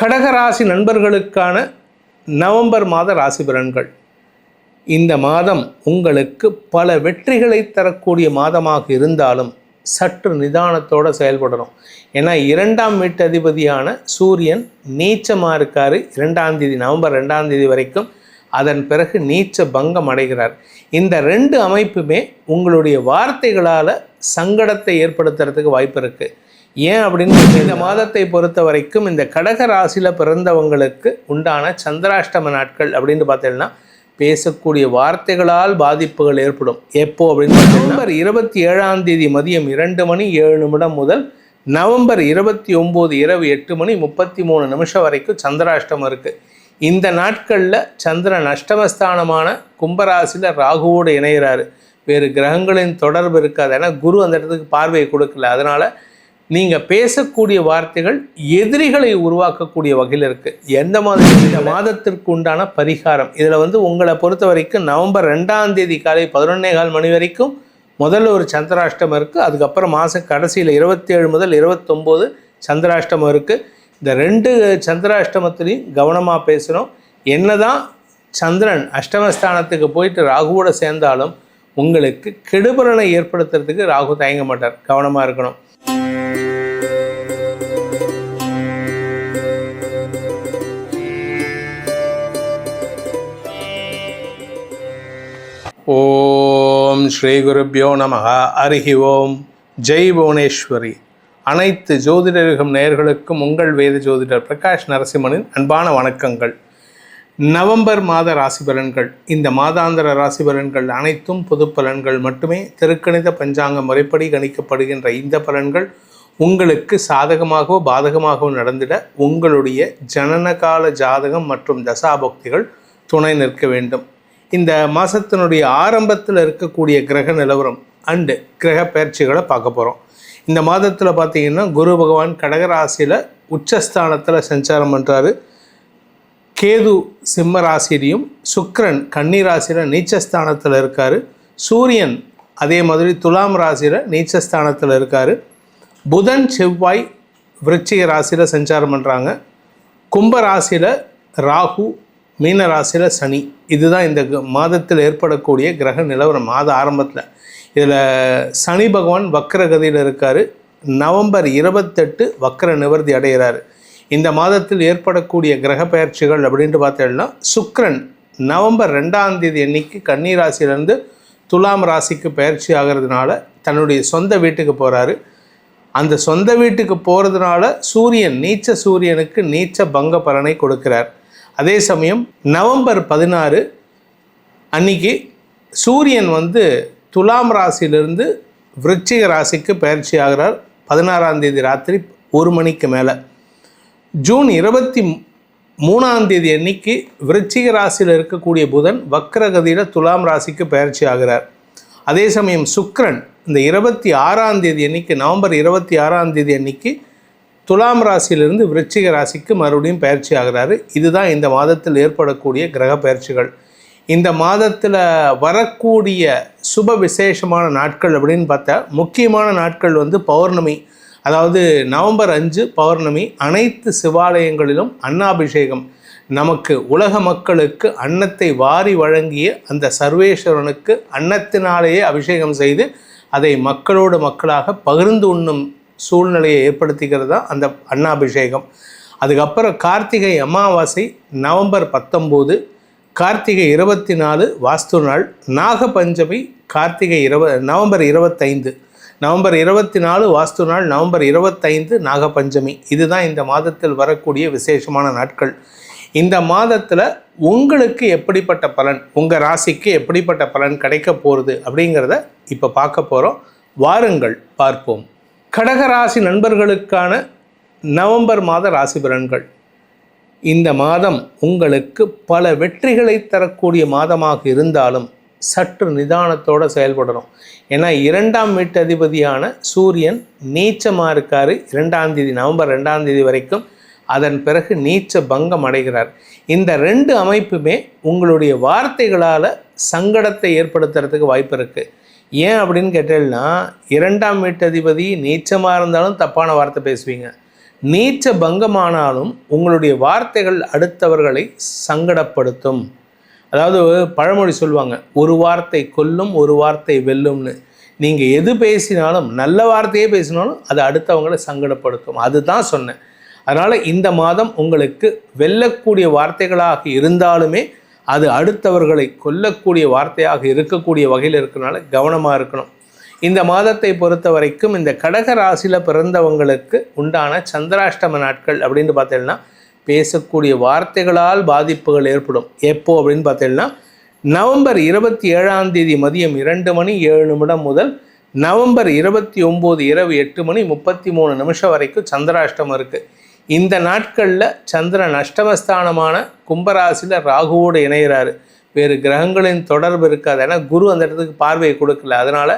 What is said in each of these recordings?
கடகராசி நண்பர்களுக்கான நவம்பர் மாத ராசி பலன்கள். இந்த மாதம் உங்களுக்கு பல வெற்றிகளை தரக்கூடிய மாதமாக இருந்தாலும் சற்று நிதானத்தோடு செயல்படணும். ஏன்னா இரண்டாம் வீட்டதிபதியான சூரியன் நீச்சமாக இருக்கார். இரண்டாம் தேதி நவம்பர் ரெண்டாம் தேதி வரைக்கும் அதன் பிறகு நீச்ச பங்கம் அடைகிறார். இந்த ரெண்டு அமைப்புமே உங்களுடைய வார்த்தைகளால் சங்கடத்தை ஏற்படுத்துறதுக்கு வாய்ப்பு இருக்குது ஏன் அப்படின்னு இந்த மாதத்தை பொறுத்த வரைக்கும் இந்த கடக ராசியில் பிறந்தவங்களுக்கு உண்டான சந்திராஷ்டம நாட்கள் அப்படின்னு பார்த்தீங்கன்னா பேசக்கூடிய வார்த்தைகளால் பாதிப்புகள் ஏற்படும். எப்போ அப்படின்னு நவம்பர் இருபத்தி ஏழாம் தேதி மதியம் இரண்டு மணி ஏழு நிமிடம் முதல் நவம்பர் இருபத்தி ஒம்பது இரவு எட்டு மணி முப்பத்தி மூணு நிமிஷம் வரைக்கும் சந்திராஷ்டமம் இருக்குது இந்த நாட்களில் சந்திரன் அஷ்டமஸ்தானமான கும்பராசியில் ராகுவோடு இணைகிறாரு வேறு கிரகங்களின் தொடர்பு இருக்காது. ஏன்னா குரு அந்த இடத்துக்கு பார்வையை கொடுக்கல. அதனால் நீங்கள் பேசக்கூடிய வார்த்தைகள் எதிரிகளை உருவாக்கக்கூடிய வகையில் இருக்குது எந்த மாதிரி? இந்த மாதத்திற்கு உண்டான பரிகாரம். இதில் வந்து உங்களை பொறுத்த வரைக்கும் நவம்பர் ரெண்டாம் தேதி காலை பதினொன்னே கால் மணி வரைக்கும் முதல்ல ஒரு சந்திராஷ்டமம் இருக்குது அதுக்கப்புறம் மாதம் கடைசியில் இருபத்தேழு முதல் இருபத்தொம்போது சந்திராஷ்டமம் இருக்குது இந்த ரெண்டு சந்திராஷ்டமத்துலேயும் கவனமாக பேசணும். என்னதான் சந்திரன் அஷ்டமஸ்தானத்துக்கு போயிட்டு ராகுவோட சேர்ந்தாலும் உங்களுக்கு கெடுபலனை ஏற்படுத்துறதுக்கு ராகு தயங்க மாட்டார். கவனமாக இருக்கணும். ஓம் ஸ்ரீ குருப்பியோ நம அருகி ஓம். ஜெய் புவனேஸ்வரி. அனைத்து ஜோதிடர்களும் நேயர்களுக்கும் உங்கள் வேத ஜோதிடர் பிரகாஷ் நரசிம்மனின் அன்பான வணக்கங்கள். நவம்பர் மாத ராசி பலன்கள். இந்த மாதாந்திர ராசி பலன்கள் அனைத்தும் பொது பலன்கள் மட்டுமே. திருக்கணித பஞ்சாங்க முறைப்படி கணிக்கப்படுகின்ற இந்த பலன்கள் உங்களுக்கு சாதகமாகவோ பாதகமாகவோ நடந்திட உங்களுடைய ஜனனகால ஜாதகம் மற்றும் தசாபக்திகள் துணை நிற்க வேண்டும். இந்த மாதத்தினுடைய ஆரம்பத்தில் இருக்கக்கூடிய கிரக நிலவரம் அண்டு கிரக பயிற்சிகளை பார்க்க போகிறோம் இந்த மாதத்தில் பார்த்தீங்கன்னா குரு பகவான் கடகராசியில் உச்சஸ்தானத்தில் சஞ்சாரம் பண்ணுறாரு கேது சிம்ம ராசிலையும் சுக்கரன் கன்னி ராசியில் நீச்சஸ்தானத்தில் இருக்கார். சூரியன் அதே மாதிரி துலாம் ராசியில் நீச்சஸ்தானத்தில் இருக்கார். புதன் செவ்வாய் விருச்சிக ராசியில் சஞ்சாரம் பண்ணுறாங்க கும்ப ராசியில் ராகு மீன ராசியில் சனி. இதுதான் இந்த க- மாதத்தில் ஏற்படக்கூடிய கிரக நிலவரம் மாத ஆரம்பத்தில். இதில் சனி பகவான் வக்கரகதியில் இருக்கார். நவம்பர் இருபத்தெட்டு வக்கர நிவர்த்தி அடைகிறாரு இந்த மாதத்தில் ஏற்படக்கூடிய கிரக பயிற்சிகள் அப்படின்ட்டு பார்த்தோம்னா சுக்ரன் நவம்பர் ரெண்டாம் தேதி அன்னைக்கு கன்னி ராசியிலேருந்து துலாம் ராசிக்கு பயிற்சி ஆகிறதுனால தன்னுடைய சொந்த வீட்டுக்கு போகிறாரு அந்த சொந்த வீட்டுக்கு போகிறதுனால சூரியன் நீச்ச சூரியனுக்கு நீச்ச பங்க பலனை கொடுக்கிறார். அதே சமயம் நவம்பர் பதினாறு அன்னைக்கு சூரியன் வந்து துலாம் ராசியிலிருந்து விருச்சிக ராசிக்கு பயிற்சி ஆகிறார். பதினாறாம் தேதி ராத்திரி ஒரு மணிக்கு மேலே. ஜூன் இருபத்தி மூணாம் தேதி அன்னைக்கு விருச்சிக ராசியில் இருக்கக்கூடிய புதன் வக்ரகதியில் துலாம் ராசிக்கு பயிற்சி ஆகிறார். அதே சமயம் சுக்ரன் இந்த இருபத்தி ஆறாம் தேதி அன்னைக்கு நவம்பர் இருபத்தி ஆறாம் தேதி அன்னைக்கு துலாம் ராசியிலிருந்து விருச்சிக ராசிக்கு மறுபடியும் பயிற்சி ஆகிறாரு. இதுதான் இந்த மாதத்தில் ஏற்படக்கூடிய கிரக பயிற்சிகள். இந்த மாதத்தில் வரக்கூடிய சுப விசேஷமான நாட்கள் அப்படின்னு பார்த்தா முக்கியமான நாட்கள் வந்து பௌர்ணமி. அதாவது நவம்பர் அஞ்சு பௌர்ணமி அனைத்து சிவாலயங்களிலும் அன்னாபிஷேகம். நமக்கு உலக மக்களுக்கு அன்னத்தை வாரி வழங்கிய அந்த சர்வேஸ்வரனுக்கு அன்னத்தினாலேயே அபிஷேகம் செய்து அதை மக்களோடு மக்களாக பகிர்ந்து உண்ணும் சூழ்நிலையை ஏற்படுத்திக்கிறது தான் அந்த அன்னாபிஷேகம். அதுக்கப்புறம் கார்த்திகை அமாவாசை நவம்பர் பத்தொம்போது கார்த்திகை இருபத்தி நாலு வாஸ்து நாள் நாகபஞ்சமி கார்த்திகை இரவ நவம்பர் இருபத்தைந்து. நவம்பர் இருபத்தி நாலு வாஸ்து நாள் நவம்பர் இருபத்தைந்து நாகபஞ்சமி. இதுதான் இந்த மாதத்தில் வரக்கூடிய விசேஷமான நாட்கள். இந்த மாதத்தில் உங்களுக்கு எப்படிப்பட்ட பலன் உங்கள் ராசிக்கு எப்படிப்பட்ட பலன் கிடைக்க போகிறது அப்படிங்கிறத இப்போ பார்க்க போகிறோம் வாருங்கள் பார்ப்போம். கடகராசி நண்பர்களுக்கான நவம்பர் மாத ராசி பலன்கள். இந்த மாதம் உங்களுக்கு பல வெற்றிகளை தரக்கூடிய மாதமாக இருந்தாலும் சற்று நிதானத்தோடு செயல்படணும். ஏன்னா இரண்டாம் வீட்டதிபதியான சூரியன் நீச்சமாக இருக்கார். இரண்டாம் தேதி நவம்பர் ரெண்டாம் தேதி வரைக்கும் அதன் பிறகு நீச்ச பங்கம் அடைகிறார். இந்த ரெண்டு அமைப்புமே உங்களுடைய வார்த்தைகளால் சங்கடத்தை ஏற்படுத்துறதுக்கு வாய்ப்பு இருக்குது ஏன் அப்படின்னு கேட்டேன்னா இரண்டாம் வீட்டதிபதி நீச்சமாக இருந்தாலும் தப்பான வார்த்தை பேசுவீங்க. நீச்ச பங்கமானாலும் உங்களுடைய வார்த்தைகள் அடுத்தவர்களை சங்கடப்படுத்தும். அதாவது பழமொழி சொல்லுவாங்க ஒரு வார்த்தை கொல்லும் ஒரு வார்த்தை வெல்லும்னு. நீங்கள் எது பேசினாலும் நல்ல வார்த்தையே பேசினாலும் அது அடுத்தவங்களை சங்கடப்படுத்தும். அதுதான் சொன்னேன். அதனால் இந்த மாதம் உங்களுக்கு வெல்லக்கூடிய வார்த்தைகளாக இருந்தாலுமே அது அடுத்தவர்களை கொல்லக்கூடிய வார்த்தையாக இருக்கக்கூடிய வகையில் இருக்கிறனால கவனமாக இருக்கணும். இந்த மாதத்தை பொறுத்த வரைக்கும் இந்த கடக ராசியில் பிறந்தவங்களுக்கு உண்டான சந்திராஷ்டம நாட்கள் அப்படின்னு பார்த்தீங்கன்னா பேசக்கூடிய வார்த்தைகளால் பாதிப்புகள் ஏற்படும். எப்போ அப்படின்னு பார்த்தீங்கன்னா நவம்பர் இருபத்தி ஏழாம் தேதி மதியம் இரண்டு மணி ஏழு நிமிடம் முதல் நவம்பர் இருபத்தி ஒம்பது இரவு எட்டு மணி முப்பத்தி மூணு நிமிஷம் வரைக்கும் சந்திராஷ்டமம் இருக்குது இந்த நாட்களில் சந்திரன் அஷ்டமஸ்தானமான கும்பராசியில் ராகுவோடு இணைகிறாரு வேறு கிரகங்களின் தொடர்பு இருக்காது. ஏன்னா குரு அந்த இடத்துக்கு பார்வையை கொடுக்கல. அதனால்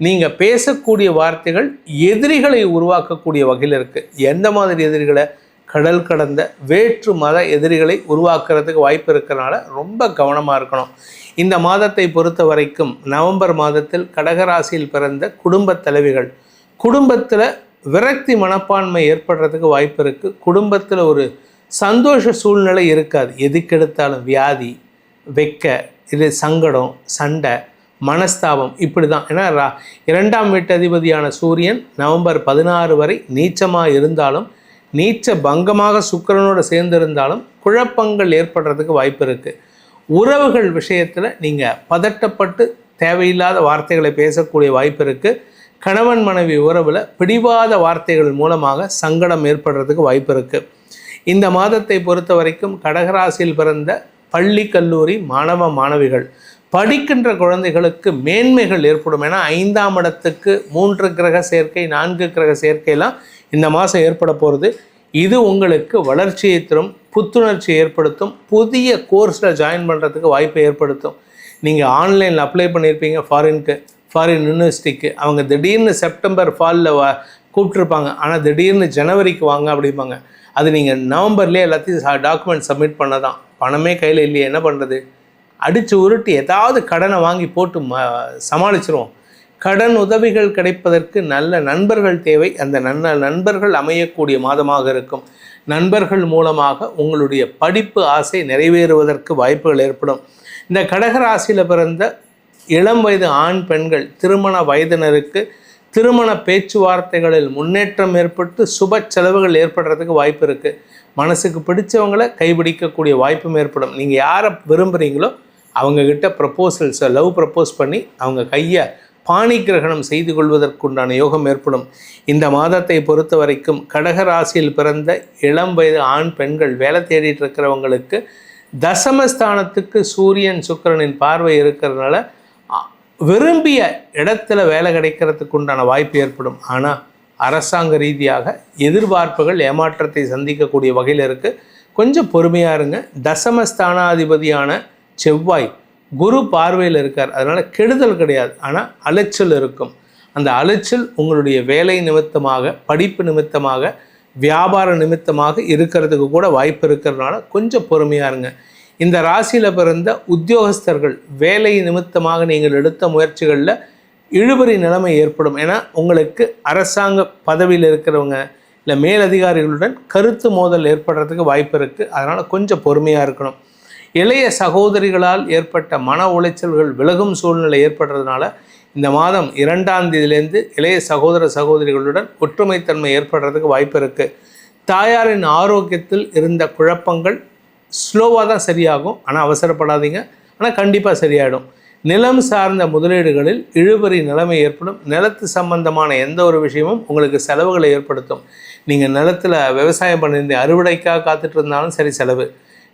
நீங்கள் பேசக்கூடிய வார்த்தைகள் எதிரிகளை உருவாக்கக்கூடிய வகையில் இருக்குது எந்த மாதிரி எதிரிகளை கடல் கடந்த வேற்று மத எதிரிகளை உருவாக்குறதுக்கு வாய்ப்பு இருக்கிறனால ரொம்ப கவனமாக இருக்கணும். இந்த மாதத்தை பொறுத்த வரைக்கும் நவம்பர் மாதத்தில் கடகராசியில் பிறந்த குடும்ப தலைவிகள் குடும்பத்தில் விரக்தி மனப்பான்மை ஏற்படுறதுக்கு வாய்ப்பு இருக்குது குடும்பத்தில் ஒரு சந்தோஷ சூழ்நிலை இருக்காது. எதுக்கெடுத்தாலும் வியாதி வெக்க இது சங்கடம் சண்டை மனஸ்தாபம் இப்படி தான் ஏன்னா ரா இரண்டாம் வீட்டு அதிபதியான சூரியன் நவம்பர் பதினாறு வரை நீச்சமாக இருந்தாலும் நீச்ச பங்கமாக சுக்கரனோடு சேர்ந்திருந்தாலும் குழப்பங்கள் ஏற்படுறதுக்கு வாய்ப்பு இருக்குது உறவுகள் விஷயத்தில் நீங்கள் பதட்டப்பட்டு தேவையில்லாத வார்த்தைகளை பேசக்கூடிய வாய்ப்பு இருக்குது கணவன் மனைவி உறவில் பிடிவாத வார்த்தைகள் மூலமாக சங்கடம் ஏற்படுறதுக்கு வாய்ப்பு இருக்குது இந்த மாதத்தை பொறுத்த வரைக்கும் கடகராசியில் பிறந்த பள்ளி கல்லூரி மாணவ மாணவிகள் படிக்கின்ற குழந்தைகளுக்கு மேன்மைகள் ஏற்படும். ஏன்னா ஐந்தாம் இடத்துக்கு மூன்று கிரக சேர்க்கை நான்கு கிரக சேர்க்கையெல்லாம் இந்த மாதம் ஏற்பட போகிறது இது உங்களுக்கு வளர்ச்சியை தரும் புத்துணர்ச்சி ஏற்படுத்தும் புதிய கோர்ஸில் ஜாயின் பண்ணுறதுக்கு வாய்ப்பை ஏற்படுத்தும். நீங்கள் ஆன்லைனில் அப்ளை பண்ணியிருப்பீங்க ஃபாரினுக்கு ஃபாரின் யூனிவர்சிட்டிக்கு அவங்க திடீர்னு செப்டம்பர் ஃபாலில் வா கூப்பிட்ருப்பாங்க ஆனால் திடீர்னு ஜனவரிக்கு வாங்க அப்படிம்பாங்க. அது நீங்கள் நவம்பர்லேயே எல்லாத்தையும் டாக்குமெண்ட் சப்மிட் பண்ண தான் பணமே கையில் இல்லையே என்ன பண்ணுறது அடித்து உருட்டி ஏதாவது கடனை வாங்கி போட்டு ம சமாளிச்சிருவோம். கடன் உதவிகள் கிடைப்பதற்கு நல்ல நண்பர்கள் தேவை. அந்த நல்ல நண்பர்கள் அமையக்கூடிய மாதமாக இருக்கும். நண்பர்கள் மூலமாக உங்களுடைய படிப்பு ஆசை நிறைவேறுவதற்கு வாய்ப்புகள் ஏற்படும். இந்த கடகராசியில் பிறந்த இளம் வயது ஆண் பெண்கள் திருமண வயதினருக்கு திருமண பேச்சுவார்த்தைகளில் முன்னேற்றம் ஏற்பட்டு சுப செலவுகள் ஏற்படுறதுக்கு வாய்ப்பு இருக்குது மனசுக்கு பிடிச்சவங்களை கைபிடிக்கக்கூடிய வாய்ப்பும் ஏற்படும். நீங்கள் யாரை விரும்புகிறீங்களோ அவங்கக்கிட்ட ப்ரப்போசல்ஸை லவ் ப்ரப்போஸ் பண்ணி அவங்க கையை பாணி கிரகணம் செய்து கொள்வதற்குண்டான யோகம் ஏற்படும். இந்த மாதத்தை பொறுத்த வரைக்கும் கடகராசியில் பிறந்த இளம் வயது ஆண் பெண்கள் வேலை தேடிட்டு இருக்கிறவங்களுக்கு தசமஸ்தானத்துக்கு சூரியன் சுக்கரனின் பார்வை இருக்கிறதுனால விரும்பிய இடத்துல வேலை கிடைக்கிறதுக்கு உண்டான வாய்ப்பு ஏற்படும். ஆனால் அரசாங்க ரீதியாக எதிர்பார்ப்புகள் ஏமாற்றத்தை சந்திக்கக்கூடிய வகையில் இருக்குது கொஞ்சம் பொறுமையாக இருங்க. தசமஸ்தானாதிபதியான செவ்வாய் குரு பார்வையில் இருக்கார். அதனால் கெடுதல் கிடையாது. ஆனால் அலைச்சல் இருக்கும். அந்த அலைச்சல் உங்களுடைய வேலை நிமித்தமாக படிப்பு நிமித்தமாக வியாபார நிமித்தமாக இருக்கிறதுக்கு கூட வாய்ப்பு இருக்கிறதுனால கொஞ்சம் பொறுமையாக இருங்க. இந்த ராசியில் பிறந்த உத்தியோகஸ்தர்கள் வேலை நிமித்தமாக நீங்கள் எடுத்த முயற்சிகளில் இழுபறி நிலைமை ஏற்படும். ஏன்னா உங்களுக்கு அரசாங்க பதவியில் இருக்கிறவங்க இல்லை மேலதிகாரிகளுடன் கருத்து மோதல் ஏற்படுறதுக்கு வாய்ப்பு இருக்குது அதனால் கொஞ்சம் பொறுமையாக இருக்கணும். இளைய சகோதரிகளால் ஏற்பட்ட மன உளைச்சல்கள் விலகும் சூழ்நிலை ஏற்படுறதுனால இந்த மாதம் இரண்டாம் தேதியிலேருந்து இளைய சகோதர சகோதரிகளுடன் ஒற்றுமைத்தன்மை ஏற்படுறதுக்கு வாய்ப்பு இருக்குது தாயாரின் ஆரோக்கியத்தில் இருந்த குழப்பங்கள் ஸ்லோவாக தான் சரியாகும். ஆனால் அவசரப்படாதீங்க. ஆனால் கண்டிப்பாக சரியாயிடும். நிலம் சார்ந்த முதலீடுகளில் இழுபறி நிலைமை ஏற்படும். நிலத்து சம்பந்தமான எந்த ஒரு விஷயமும் உங்களுக்கு செலவுகளை ஏற்படுத்தும். நீங்கள் நிலத்தில் விவசாயம் பண்ணியிருந்த அறுவடைக்காக காத்துட்டு இருந்தாலும் சரி செலவு.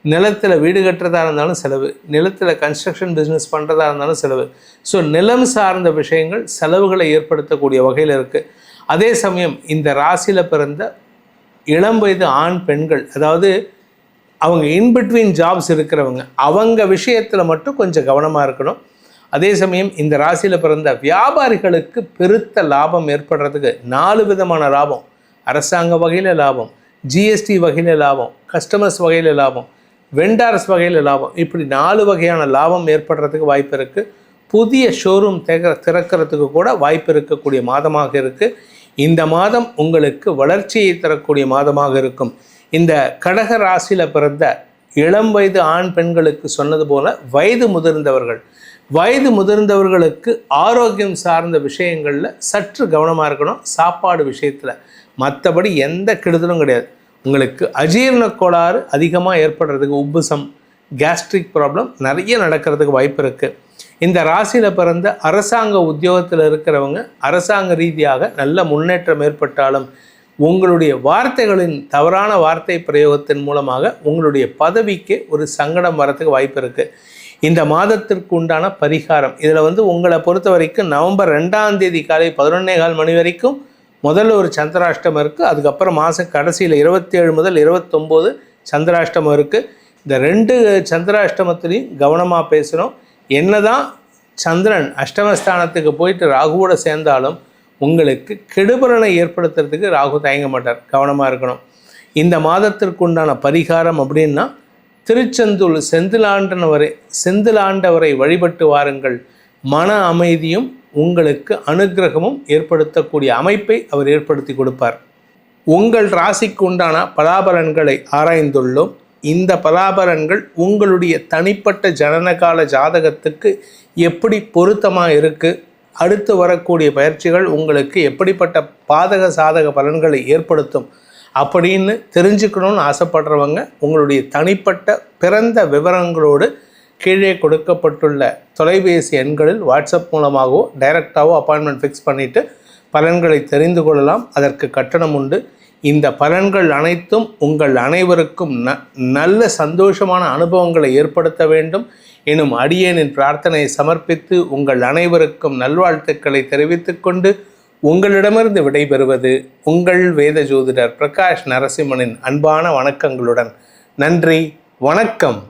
நிலத்தில் வீடு கட்டுறதா இருந்தாலும் செலவு நிலத்தில் கன்ஸ்ட்ரக்ஷன் பிஸ்னஸ் பண்ணுறதா இருந்தாலும் செலவு. ஸோ நிலம் சார்ந்த விஷயங்கள் செலவுகளை ஏற்படுத்தக்கூடிய வகையில் இருக்குது அதே சமயம் இந்த ராசியில் பிறந்த இளம் வயது ஆண் பெண்கள் அதாவது அவங்க இன்பிட்வீன் ஜாப்ஸ் இருக்கிறவங்க அவங்க விஷயத்தில் மட்டும் கொஞ்சம் கவனமாக இருக்கணும். அதே சமயம் இந்த ராசியில் பிறந்த வியாபாரிகளுக்கு பெருத்த லாபம் ஏற்படுறதுக்கு நாலு விதமான லாபம். அரசாங்க வகையில் லாபம் ஜிஎஸ்டி வகையில் லாபம் கஸ்டமர்ஸ் வகையில் லாபம். வெண்டார்ஸ் வகையில் லாபம். இப்படி நாலு வகையான லாபம் ஏற்படுறதுக்கு வாய்ப்பு இருக்குது புதிய ஷோரூம் திற திறக்கிறதுக்கு கூட வாய்ப்பு இருக்கக்கூடிய மாதமாக இருக்குது இந்த மாதம் உங்களுக்கு வளர்ச்சியை தரக்கூடிய மாதமாக இருக்கும். இந்த கடக ராசியில் பிறந்த இளம் வயது ஆண் பெண்களுக்கு சொன்னது போல வயது முதிர்ந்தவர்கள். வயது முதிர்ந்தவர்களுக்கு ஆரோக்கியம் சார்ந்த விஷயங்களில் சற்று கவனமாக இருக்கணும். சாப்பாடு விஷயத்தில் மற்றபடி எந்த கெடுதலும் கிடையாது. உங்களுக்கு அஜீரண கோளாறு அதிகமாக ஏற்படுறதுக்கு உப்புசம் கேஸ்ட்ரிக் ப்ராப்ளம் நிறைய நடக்கிறதுக்கு வாய்ப்பு இருக்குது இந்த ராசியில் பிறந்த அரசாங்க உத்தியோகத்தில் இருக்கிறவங்க அரசாங்க ரீதியாக நல்ல முன்னேற்றம் ஏற்பட்டாலும் உங்களுடைய வார்த்தைகளின் தவறான வார்த்தை பிரயோகத்தின் மூலமாக உங்களுடைய பதவிக்கு ஒரு சங்கடம் வரத்துக்கு வாய்ப்பு இருக்குது இந்த மாதத்திற்கு உண்டான பரிகாரம். இதில் வந்து உங்களை பொறுத்த வரைக்கும் நவம்பர் ரெண்டாம் தேதி காலை பதினொன்னே கால் மணி வரைக்கும் முதல்ல ஒரு சந்திராஷ்டமம் இருக்குது அதுக்கப்புறம் மாதம் கடைசியில் இருபத்தேழு முதல் இருபத்தொம்போது சந்திராஷ்டமம் இருக்குது இந்த ரெண்டு சந்திராஷ்டமத்துலேயும் கவனமாக பேசணும். என்னதான் சந்திரன் அஷ்டமஸ்தானத்துக்கு போயிட்டு ராகுவோட சேர்ந்தாலும் உங்களுக்கு கெடுபலனை ஏற்படுத்துறதுக்கு ராகு தயங்க மாட்டார் கவனமாக இருக்கணும். இந்த மாதத்திற்குண்டான பரிகாரம் அப்படின்னா திருச்செந்தூர் செந்திலாண்டனவரை செந்திலாண்டவரை வழிபட்டு வாருங்கள். மன அமைதியும் உங்களுக்கு அனுகிரகமும் ஏற்படுத்தக்கூடிய அமைப்பை அவர் ஏற்படுத்தி கொடுப்பார். உங்கள் ராசிக்கு உண்டான பலாபலன்களை ஆராய்ந்துள்ளோம். இந்த பலாபலன்கள் உங்களுடைய தனிப்பட்ட ஜனனகால ஜாதகத்துக்கு எப்படி பொருத்தமாக இருக்குது அடுத்து வரக்கூடிய பயிற்சிகள் உங்களுக்கு எப்படிப்பட்ட பாதக சாதக பலன்களை ஏற்படுத்தும்? அப்படின்னு தெரிஞ்சுக்கணும்னு ஆசைப்படுறவங்க உங்களுடைய தனிப்பட்ட பிறந்த விவரங்களோடு கீழே கொடுக்கப்பட்டுள்ள தொலைபேசி எண்களில் வாட்ஸ்அப் மூலமாகவோ டைரக்டாகவோ அப்பாயின்மெண்ட் ஃபிக்ஸ் பண்ணிவிட்டு பலன்களை தெரிந்து கொள்ளலாம். அதற்கு கட்டணம் உண்டு. இந்த பலன்கள் அனைத்தும் உங்கள் அனைவருக்கும் ந நல்ல சந்தோஷமான அனுபவங்களை ஏற்படுத்த வேண்டும். எனும் அடியேனின் பிரார்த்தனையை சமர்ப்பித்து உங்கள் அனைவருக்கும் நல்வாழ்த்துக்களை தெரிவித்துக்கொண்டு உங்களிடமிருந்து விடைபெறுவது உங்கள் வேத ஜோதிடர் பிரகாஷ் நரசிம்மனின் அன்பான வணக்கங்களுடன். நன்றி வணக்கம்.